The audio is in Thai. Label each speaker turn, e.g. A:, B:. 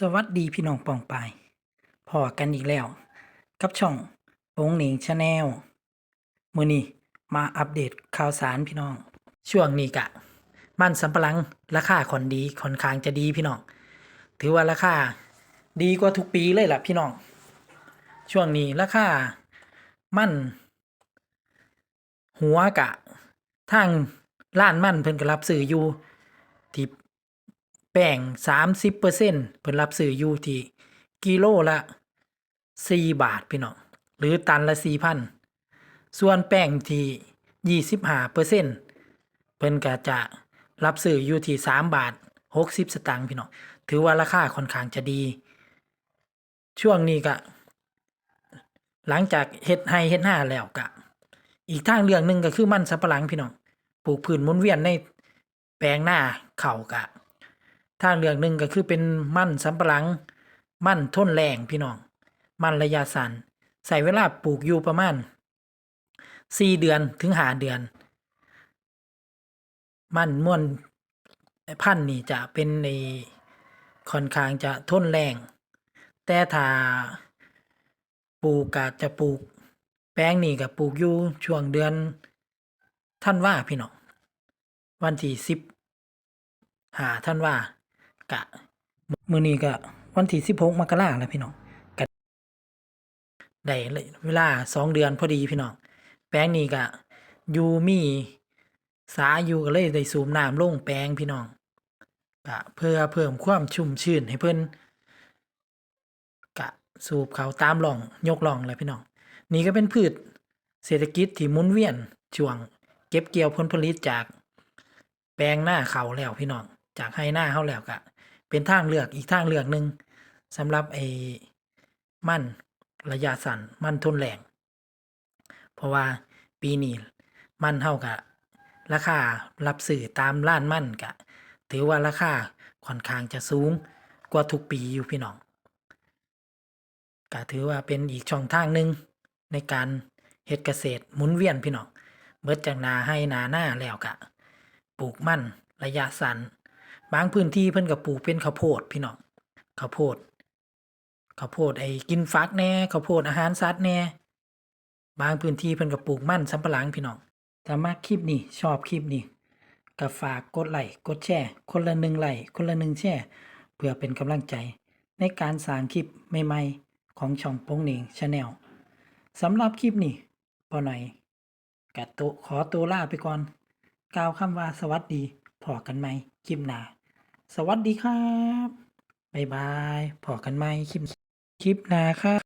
A: สวัสดีพี่น้องปองปายพอกันอีกแล้ว กับช่องโองหนิงชาแนลมือนี้มาอัปเดตข่าวสารพี่น้อง ช่วงนี้กะ มันสำปะหลังราคาค่อนดีค่อนข้างจะดีพี่น้อง ถือว่าราคาดีกว่าทุกปีเลยล่ะพี่น้อง ช่วงนี้ราคามันหัวกะทางร้านมันเพิ่นก็รับซื้ออยู่ที่ แป้งสามสิบเปอร์เซ็นเพิ่นรับซื้ออยู่ที่กิโลละสี่บาทพี่น้องหรือตันละสี่พันส่วนแป้งที่ยี่สิบห้าเปอร์เซ็นเพิ่นก็จะรับซื้ออยู่ที่สามบาทหกสิบสตางค์พี่น้องถือว่าราคาค่อนข้างจะดี ช่วงนี้ก็หลังจากเฮ็ดไห้เฮ็ดหน้าแล้วก็อีกทางเรื่องหนึ่งก็คือมันสับปะหลังพี่น้อง ปลูกพืชหมุนเวียนในแปลงหน้าเข่ากะ ทางเรื่องหนึ่งก็คือเป็นมันสับปะหลัง มันทนแรงพี่น้อง มันระยะสั้นใส่เวลาปลูกอยู่ประมาณสี่เดือนถึงหาเดือน มันม่วนพันธุ์นี่จะเป็นในค่อนข้างจะทนแรง แต่ถ้าปลูกกะจะปลูก แปลงนี่ก็ปลูกอยู่ช่วงเดือนท่านว่าพี่น้องวันที่สิบหาท่านว่า กะมือนี้ก็วันที่สิบหกมกราแล้วพี่น้องก็ได้เลยเวลาสองเดือนพอดีพี่น้อง แปลงนี้ก็อยู่มีสาอยู่ก็เลยได้สูบน้ำลงแปลงพี่น้องก็เพื่อเพิ่มความชุ่มชื่นให้เพิ่นกะสูบเขาตามหล่องยกหล่องเลยพี่น้อง นี่ก็เป็นพืชเศรษฐกิจที่หมุนเวียนช่วง เก็บเกี่ยวผลผลิตจากแปลงหน้าเขาแล้วพี่น้อง จากให้หน้าเขาแล้วก็ เป็นทางเลือกอีกทางเลือกหนึ่งสำหรับไอ้มันระยะสั้นมันทนแรงเพราะว่าปีนี้มันเท่ากับราคารับสื่อตามร้านมันกะ ถือว่าราคาค่อนข้างจะสูงกว่าทุกปีอยู่พี่น้องก็ถือว่าเป็นอีกช่องทางหนึ่งในการเฮ็ดเกษตรหมุนเวียนพี่น้องเบิดจากนาให้นาหน้าแล้วกะปลูกมันระยะสั้น บางพื้นที่เพิ่นก็ปลูกเป็นข้าวโพดพี่น้องข้าวโพดข้าวโพดไอ้กินฟักแน่ข้าวโพดอาหารสัตว์แน่บางพื้นที่เพิ่นก็ปลูกมันสำปะหลังพี่น้องถ้ามาคลิปนี้ชอบคลิปนี้ก็ฝากกดไลค์กดแชร์คนละหนึ่งไลค์คนละหนึ่งแชร์เพื่อเป็นกำลังใจ ในการสร้างคลิปใหม่ๆ ของช่องโป้งเหน่งชาแนลสำหรับคลิปนี้ปอหน่อยกะโตวขอตัวลาไปก่อน กล่าวคำว่าสวัสดีพอกันไหมคลิปหน้า สวัสดีครับ บ๊ายบายพอกันไหมคลิปคลิปหน้าครับ